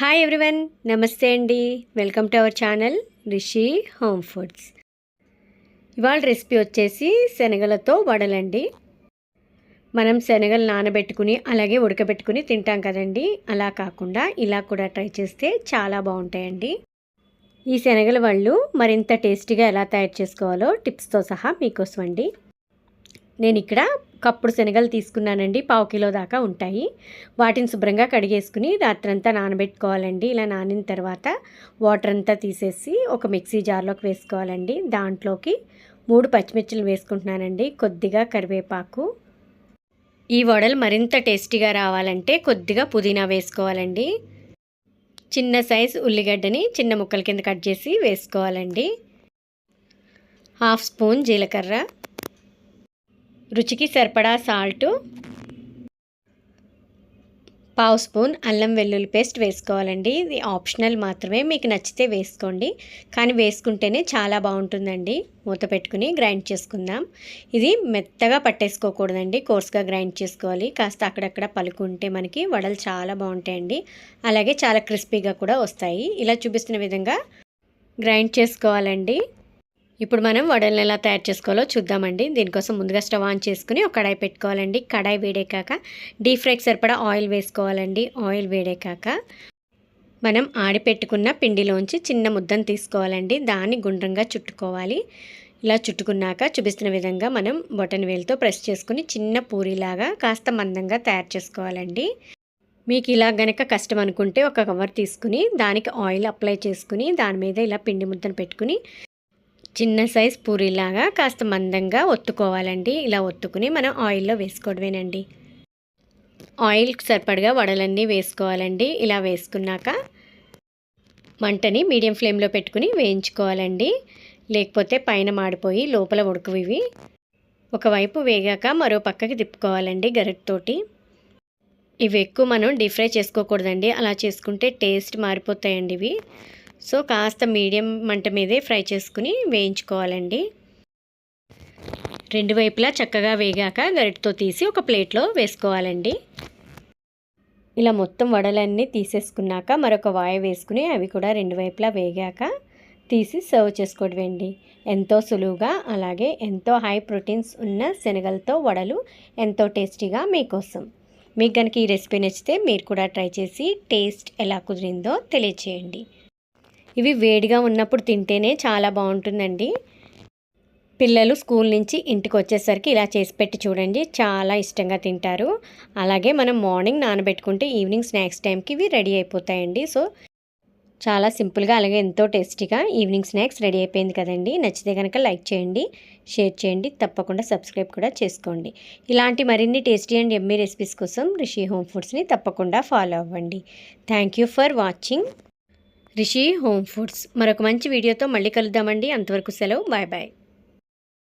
Hi everyone నమస్తే అండి. Welcome to our channel Rishi home foods ఇవాళ రెసిపీ వచ్చేసి శనగలతో వడలండి. మనం శనగలు నానబెట్టుకుని అలాగే ఉడకబెట్టుకుని తింటాం కదండి. అలా కాకుండా ఇలా కూడా ట్రై చేస్తే చాలా బాగుంటాయండి. ఈ శనగల వాళ్ళు మరింత టేస్టీగా ఎలా తయారు చేసుకోవాలో టిప్స్తో సహా మీకోసం అండి నేను ఇక్కడ కప్పుడు శనగలు తీసుకున్నానండి పావు కిలో దాకా ఉంటాయి. వాటిని శుభ్రంగా కడిగేసుకుని రాత్రంతా నానబెట్టుకోవాలండి. ఇలా నానిన తర్వాత వాటర్ అంతా తీసేసి ఒక మిక్సీ జార్లోకి వేసుకోవాలండి. దాంట్లోకి మూడు పచ్చిమిర్చిలు వేసుకుంటున్నానండి కొద్దిగా కరివేపాకు. ఈ వడలు మరింత టేస్టీగా రావాలంటే కొద్దిగా పుదీనా వేసుకోవాలండి. చిన్న సైజ్ ఉల్లిగడ్డని చిన్న ముక్కల కింద కట్ చేసి వేసుకోవాలండి. హాఫ్ స్పూన్ జీలకర్ర. రుచికి సరిపడా సాల్టు పావు స్పూన్ అల్లం వెల్లుల్లి పేస్ట్ వేసుకోవాలండి. ఇది ఆప్షనల్ మాత్రమే. మీకు నచ్చితే వేసుకోండి. కానీ వేసుకుంటేనే చాలా బాగుంటుందండి. మూత పెట్టుకుని గ్రైండ్ చేసుకుందాం. ఇది మెత్తగా పట్టేసుకోకూడదండి. కోర్స్గా గ్రైండ్ చేసుకోవాలి. కాస్త అక్కడక్కడ పలుకుంటే మనకి వడలు చాలా బాగుంటాయండి. అలాగే చాలా క్రిస్పీగా కూడా వస్తాయి. ఇలా చూపిస్తున్న విధంగా గ్రైండ్ చేసుకోవాలండి. ఇప్పుడు మనం వడలను ఎలా తయారు చేసుకోవాలో చూద్దామండి. దీనికోసం ముందుగా స్టవ్ ఆన్ చేసుకుని ఒక కడాయి పెట్టుకోవాలండి. కడాయి వేడేకాక డీప్ ఫ్రైకి సరిపడా ఆయిల్ వేసుకోవాలండి. ఆయిల్ వేడేకాక మనం ఆడిపెట్టుకున్న పిండిలోంచి చిన్న ముద్దను తీసుకోవాలండి. దాన్ని గుండ్రంగా చుట్టుకోవాలి. ఇలా చుట్టుకున్నాక చూపిస్తున్న విధంగా మనం బొటన్ వేలుతో ప్రెస్ చేసుకుని చిన్న పూరిలాగా కాస్త మందంగా తయారు చేసుకోవాలండి. మీకు ఇలా గనక కష్టం అనుకుంటే ఒక కవర్ తీసుకుని దానికి ఆయిల్ అప్లై చేసుకుని దాని మీద ఇలా పిండి ముద్దను పెట్టుకుని చిన్న సైజ్ పూరీలాగా కాస్త మందంగా ఒత్తుకోవాలండి. ఇలా ఒత్తుకుని మనం ఆయిల్లో వేసుకోవడమేనండి. ఆయిల్ సరిపడగా వడలన్నీ వేసుకోవాలండి. ఇలా వేసుకున్నాక మంటని మీడియం ఫ్లేమ్లో పెట్టుకుని వేయించుకోవాలండి. లేకపోతే పైన మాడిపోయి లోపల ఉడకవు ఇవి ఒకవైపు వేగాక మరో పక్కకి తిప్పుకోవాలండి గరిటతోటి. ఇవి ఎక్కువ మనం డీప్ ఫ్రై చేసుకోకూడదండి. అలా చేసుకుంటే టేస్ట్ మారిపోతాయండి ఇవి. సో కాస్త మీడియం మంట మీదే ఫ్రై చేసుకుని వేయించుకోవాలండి. రెండు వైపులా చక్కగా వేగాక గరిటతో తీసి ఒక ప్లేట్లో వేసుకోవాలండి. ఇలా మొత్తం వడలన్నీ తీసేసుకున్నాక మరొక వాయ వేసుకుని అవి కూడా రెండు వైపులా వేగాక తీసి సర్వ్ చేసుకోవడమేండి. ఎంతో సులువుగా అలాగే ఎంతో హై ప్రోటీన్స్ ఉన్న శనగలతో వడలు ఎంతో టేస్టీగా మీకోసం. మీకు కనుక ఈ రెసిపీ నచ్చితే మీరు కూడా ట్రై చేసి టేస్ట్ ఎలా కుదిరిందో తెలియచేయండి. ఇవి వేడిగా ఉన్నప్పుడు తింటేనే చాలా బాగుంటుందండి. పిల్లలు స్కూల్ నుంచి ఇంటికి వచ్చేసరికి ఇలా చేసి పెట్టి చూడండి చాలా ఇష్టంగా తింటారు. అలాగే మనం మార్నింగ్ నానబెట్టుకుంటే ఈవినింగ్ స్నాక్స్ టైంకి ఇవి రెడీ అయిపోతాయండి. సో చాలా సింపుల్గా అలాగే ఎంతో టేస్టీగా ఈవినింగ్ స్నాక్స్ రెడీ అయిపోయింది కదండి. నచ్చితే కనుక లైక్ చేయండి షేర్ చేయండి తప్పకుండా సబ్స్క్రైబ్ కూడా చేసుకోండి. ఇలాంటి మరిన్ని టేస్టీ అండ్ ఎమ్మీ రెసిపీస్ కోసం రిషి హోమ్ ఫుడ్స్ని తప్పకుండా ఫాలో అవ్వండి. Thank you for watching. Rishi home foods. మరొక మంచి వీడియోతో మళ్ళీ కలుద్దామండి. అంతవరకు సెలవు. Bye bye.